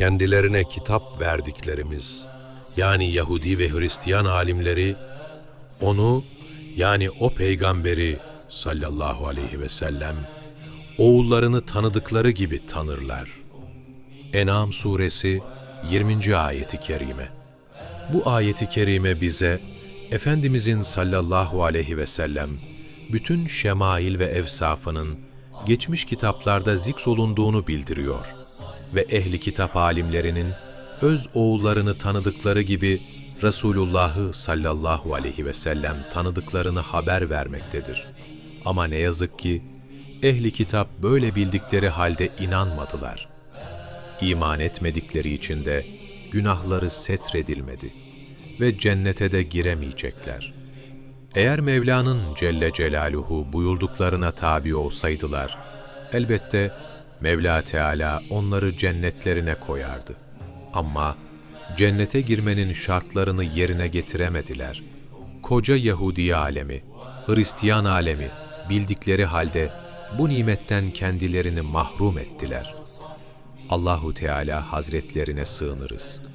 kendilerine kitap verdiklerimiz, yani Yahudi ve Hristiyan alimleri, onu, yani o peygamberi sallallahu aleyhi ve sellem, oğullarını tanıdıkları gibi tanırlar. En'am suresi 20. ayeti kerime. Bu ayeti kerime bize Efendimizin sallallahu aleyhi ve sellem bütün şemail ve evsafının geçmiş kitaplarda ziksolunduğunu bildiriyor ve ehli kitap alimlerinin öz oğullarını tanıdıkları gibi Resulullah'ı sallallahu aleyhi ve sellem tanıdıklarını haber vermektedir. Ama ne yazık ki ehli kitap böyle bildikleri halde inanmadılar. İman etmedikleri için de günahları setredilmedi ve cennete de giremeyecekler. Eğer Mevla'nın Celle Celaluhu buyurduklarına tabi olsaydılar, elbette Mevla Teala onları cennetlerine koyardı. Ama cennete girmenin şartlarını yerine getiremediler. Koca Yahudi alemi, Hristiyan alemi bildikleri halde bu nimetten kendilerini mahrum ettiler. Allahu Teala Hazretlerine sığınırız.